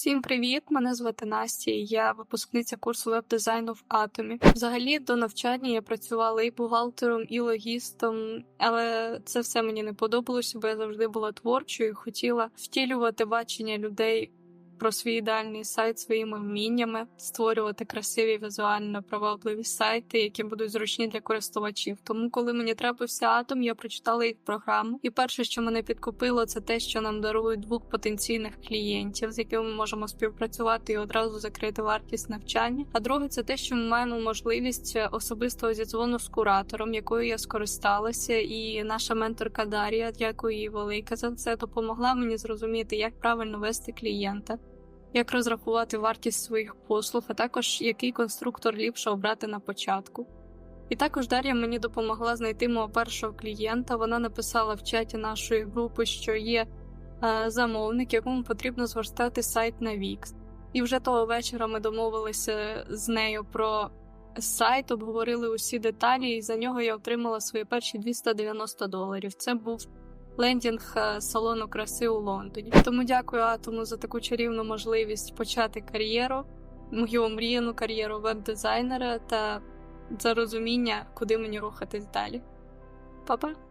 Всім привіт! Мене звати Настя. і Я випускниця курсу веб-дизайну в Атомі. Взагалі до навчання я працювала і бухгалтером, і логістом, але це все мені не подобалося, бо я завжди була творчою і хотіла втілювати бачення людей про свій ідеальний сайт своїми вміннями, створювати красиві візуально привабливі сайти, які будуть зручні для користувачів. Тому, коли мені трапився атом, я прочитала їх програму. І перше, що мене підкупило, це те, що нам дарують двох потенційних клієнтів, з якими ми можемо співпрацювати і одразу закрити вартість навчання. А друге, це те, що ми маємо можливість особистого зідзвону з куратором, якою я скористалася, і наша менторка Дар'я, дякую їй велике за це, допомогла мені зрозуміти, як правильно вести клієнта як розрахувати вартість своїх послуг, а також який конструктор ліпше обрати на початку. І також Дар'я мені допомогла знайти мого першого клієнта. Вона написала в чаті нашої групи, що є е, замовник, якому потрібно зверстати сайт на Wix. І вже того вечора ми домовилися з нею про сайт, обговорили усі деталі, і за нього я отримала свої перші 290 доларів. Це був лендінг е, салону краси у Лондоні. Тому дякую Атому за таку чарівну можливість почати кар'єру, мою омріяну кар'єру веб-дизайнера та за розуміння, куди мені рухатись далі. Па-па!